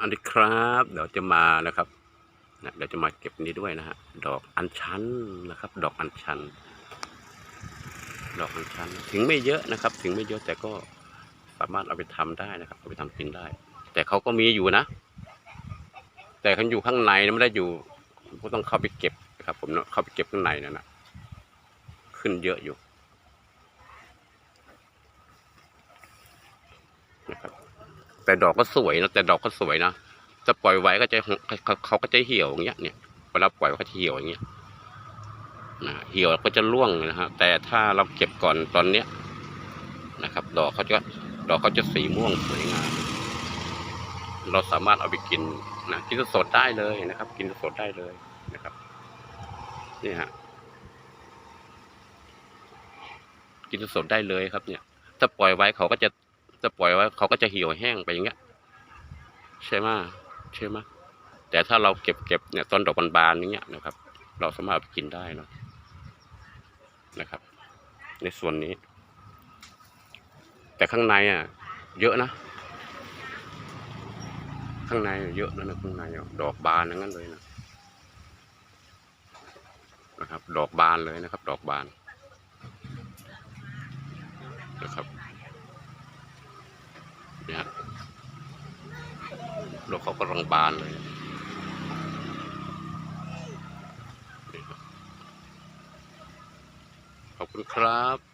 อันนี้ครับเดี๋ยวจะมานะครับนะเดี๋ยวจะมาเก็บนี้ด้วยนะฮะดอกอัญชันนะครับ ดอกอัญชัน ดอกอัญชัน ถึงไม่เยอะนะครับ ถึงไม่เยอะแต่ก็สามารถเอาไปทำได้นะครับเอาไปทำกินได้ แต่เขาก็มีอยู่นะ แต่เขาอยู่ข้างในนะไม่ได้อยู่ก็ต้องเข้าไปเก็บนะครับ ผมเนาะเข้าไปเก็บข้างในนั่นนะขึ้นเยอะอยู่นะครับ แต่ดอกก็สวยนะแต่ดอกก็สวยนะถ้าปล่อยไว้ก็จะเขาเขาก็จะเหี่ยวอย่างเงี้ยเนี่ยเวลาปล่อยก็จะเหี่ยวอย่างเงี้ยนะเหี่ยวก็จะร่วงนะฮะแต่ถ้าเราเก็บก่อนตอนเนี้ยนะครับ ดอกเขาจะดอกเขาจะสีม่วงสวยงามเราสามารถเอาไปกินนะกินสดได้เลยนะครับ กินสดได้เลยนะครับนี่ฮะกินสดได้เลยครับเนี่ย ถ้าปล่อยไว้เขาก็จะ จะปล่อยไว้เขาก็จะเหี่ยวแห้งไปอย่างเงี้ย ใช่ไหมใช่ไหมแต่ถ้าเราเก็บเก็บเนี่ยตอนดอกบานๆอย่างเงี้ยนะครับ เราสามารถกินได้เนาะนะครับ ในส่วนนี้ แต่ข้างในอะ เยอะนะ ข้างในเยอะนะนะข้างในอดอกบานงนั้นเลยนะนะครับ ดอกบานเลยนะครับ ดอกบานนะครับ เนะฮะรถเขากำลังบานเลยขอบคุณครับ